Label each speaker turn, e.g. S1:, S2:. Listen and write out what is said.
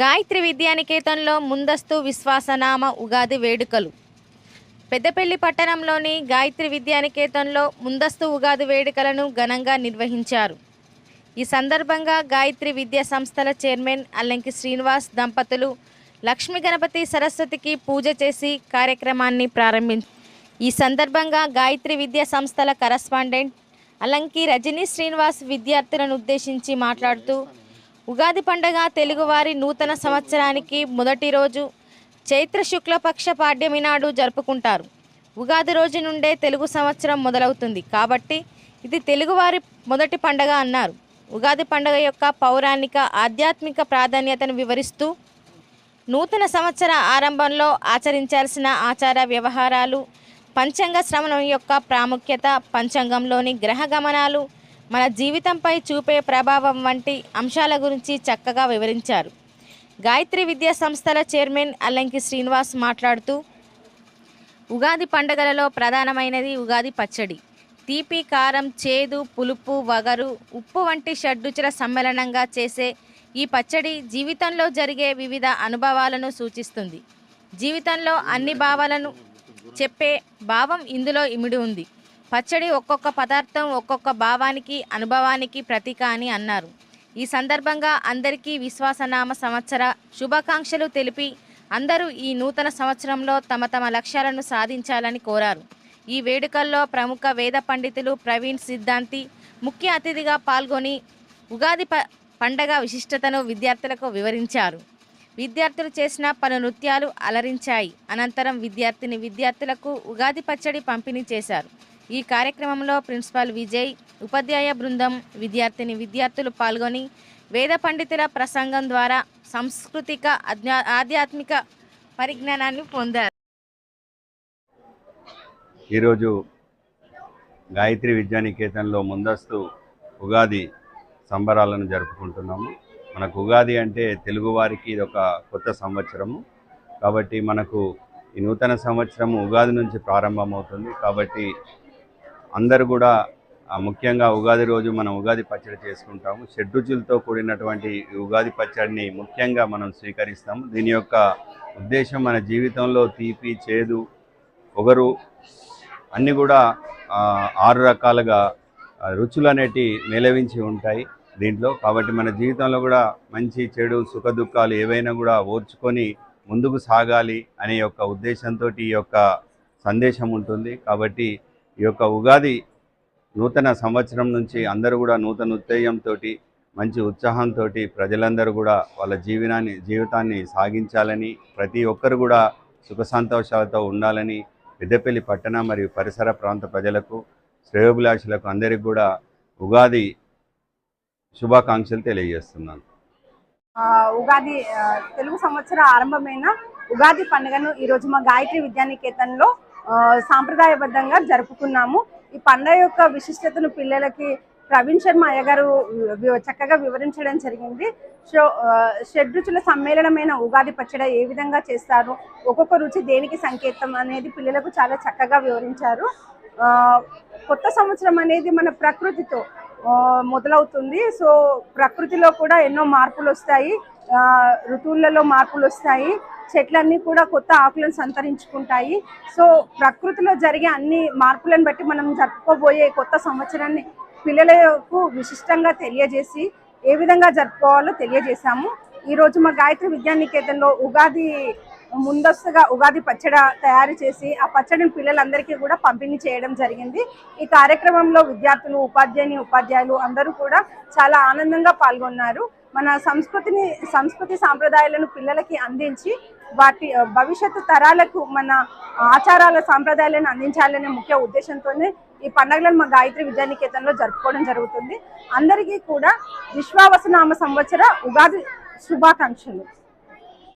S1: గాయత్రి విద్యానికేతన్లో ముందస్తు విశ్వాసనామ ఉగాది వేడుకలు పెద్దపల్లి పట్టణంలోని గాయత్రి విద్యానికేతంలో ముందస్తు ఉగాది వేడుకలను ఘనంగా నిర్వహించారు ఈ సందర్భంగా గాయత్రి విద్యా సంస్థల చైర్మన్ అల్లంకి శ్రీనివాస్ దంపతులు లక్ష్మీ గణపతి సరస్వతికి పూజ చేసి కార్యక్రమాన్ని ప్రారంభించారు ఈ సందర్భంగా గాయత్రి విద్యా సంస్థల కరస్పాండెంట్ అలంకి రజనీ శ్రీనివాస్ విద్యార్థులను ఉద్దేశించి మాట్లాడుతూ ఉగాది పండగ తెలుగువారి నూతన సంవత్సరానికి మొదటి రోజు చైత్ర శుక్లపక్ష పాడ్యమి నాడు జరుపుకుంటారు ఉగాది రోజు నుండే తెలుగు సంవత్సరం మొదలవుతుంది కాబట్టి ఇది తెలుగువారి మొదటి పండగ అన్నారు ఉగాది పండగ యొక్క పౌరాణిక ఆధ్యాత్మిక ప్రాధాన్యతను వివరిస్తూ నూతన సంవత్సర ఆరంభంలో ఆచరించాల్సిన ఆచార వ్యవహారాలు పంచంగ శ్రవణం యొక్క ప్రాముఖ్యత పంచంగంలోని గ్రహ గమనాలు మన జీవితంపై చూపే ప్రభావం వంటి అంశాల గురించి చక్కగా వివరించారు గాయత్రి విద్యా సంస్థల చైర్మన్ అల్లంకి శ్రీనివాస్ మాట్లాడుతూ ఉగాది పండుగలలో ప్రధానమైనది ఉగాది పచ్చడి తీపి కారం చేదు పులుపు వగరు ఉప్పు వంటి షడ్రుచుల సమ్మేళనంగా చేసే ఈ పచ్చడి జీవితంలో జరిగే వివిధ అనుభవాలను సూచిస్తుంది జీవితంలో అన్ని భావాలను చెప్పే భావం ఇందులో ఇమిడి ఉంది పచ్చడి ఒక్కొక్క పదార్థం ఒక్కొక్క భావానికి అనుభవానికి ప్రతీక అని అన్నారు ఈ సందర్భంగా అందరికీ విశ్వాసనామ సంవత్సర శుభాకాంక్షలు తెలిపి అందరూ ఈ నూతన సంవత్సరంలో తమ తమ లక్ష్యాలను సాధించాలని కోరారు ఈ వేడుకల్లో ప్రముఖ వేద పండితులు ప్రవీణ్ సిద్ధాంతి ముఖ్య అతిథిగా పాల్గొని ఉగాది ప పండగ విశిష్టతను విద్యార్థులకు వివరించారు విద్యార్థులు చేసిన పలు నృత్యాలు అలరించాయి అనంతరం విద్యార్థిని విద్యార్థులకు ఉగాది పచ్చడి పంపిణీ చేశారు ఈ కార్యక్రమంలో ప్రిన్సిపాల్ విజయ్ ఉపాధ్యాయ బృందం విద్యార్థిని విద్యార్థులు పాల్గొని వేద పండితుల ప్రసంగం ద్వారా సాంస్కృతిక ఆధ్యాత్మిక పరిజ్ఞానాన్ని పొందారు
S2: ఈరోజు గాయత్రి విద్యానికేతన్లో ముందస్తు ఉగాది సంబరాలను జరుపుకుంటున్నాము మనకు ఉగాది అంటే తెలుగువారికి ఇది ఒక కొత్త సంవత్సరము కాబట్టి మనకు ఈ నూతన సంవత్సరము ఉగాది నుంచి ప్రారంభమవుతుంది కాబట్టి అందరూ కూడా ముఖ్యంగా ఉగాది రోజు మనం ఉగాది పచ్చడి చేసుకుంటాము షడ్రుచులతో కూడినటువంటి ఉగాది పచ్చడిని ముఖ్యంగా మనం స్వీకరిస్తాము దీని యొక్క ఉద్దేశం మన జీవితంలో తీపి చేదు ఒగరు అన్నీ కూడా ఆరు రకాలుగా రుచులు అనేటి మేలవించి ఉంటాయి దీంట్లో కాబట్టి మన జీవితంలో కూడా మంచి చెడు సుఖ దుఃఖాలు ఏవైనా కూడా ఓర్చుకొని ముందుకు సాగాలి అనే యొక్క ఉద్దేశంతో ఈ యొక్క సందేశం ఉంటుంది కాబట్టి ఈ యొక్క ఉగాది నూతన సంవత్సరం నుంచి అందరూ కూడా నూతన ఉత్తేజంతో మంచి ఉత్సాహంతో ప్రజలందరూ కూడా వాళ్ళ జీవనాన్ని జీవితాన్ని సాగించాలని ప్రతి ఒక్కరు కూడా సుఖ సంతోషాలతో ఉండాలని పెద్దపల్లి పట్టణ మరియు పరిసర ప్రాంత ప్రజలకు శ్రేయోభిలాషులకు అందరికి కూడా ఉగాది శుభాకాంక్షలు తెలియజేస్తున్నాను
S3: ఉగాది తెలుగు సంవత్సర ఆరంభమైన ఉగాది పండుగను ఈరోజు మా గాయత్రి విద్యానికేతన్లో సాంప్రదాయబద్ధంగా జరుపుకున్నాము ఈ పండగ యొక్క విశిష్టతను పిల్లలకి ప్రవీణ్ శర్మ అయ్యగారు చక్కగా వివరించడం జరిగింది షో షడ్రుచుల సమ్మేళనమైన ఉగాది పచ్చడి ఏ విధంగా చేస్తారు ఒక్కొక్క రుచి దేనికి సంకేతం అనేది పిల్లలకు చాలా చక్కగా వివరించారు కొత్త సంవత్సరం అనేది మన ప్రకృతితో మొదలవుతుంది సో ప్రకృతిలో కూడా ఎన్నో మార్పులు వస్తాయి ఋతువులలో మార్పులు వస్తాయి చెట్లన్నీ కూడా కొత్త ఆకులను సంతరించుకుంటాయి సో ప్రకృతిలో జరిగే అన్ని మార్పులను బట్టి మనం జరుపుకోబోయే కొత్త సంవత్సరాన్ని పిల్లలకు విశిష్టంగా తెలియజేసి ఏ విధంగా జరుపుకోవాలో తెలియజేశాము ఈరోజు మా గాయత్రి విద్యానికేతన్లో ఉగాది ముందస్తుగా ఉగాది పచ్చడి తయారు చేసి ఆ పచ్చడిని పిల్లలందరికీ కూడా పంపిణీ చేయడం జరిగింది ఈ కార్యక్రమంలో విద్యార్థులు ఉపాధ్యాయుని ఉపాధ్యాయులు అందరూ కూడా చాలా ఆనందంగా పాల్గొన్నారు మన సంస్కృతిని సంస్కృతి సాంప్రదాయాలను పిల్లలకి అందించి వాటి భవిష్యత్తు తరాలకు మన ఆచారాల సాంప్రదాయాలను అందించాలనే ముఖ్య ఉద్దేశంతోనే ఈ పండుగలను మా గాయత్రి విద్యానికేతన్లో జరుపుకోవడం జరుగుతుంది అందరికీ కూడా విశ్వావసనామ సంవత్సర ఉగాది శుభాకాంక్షలు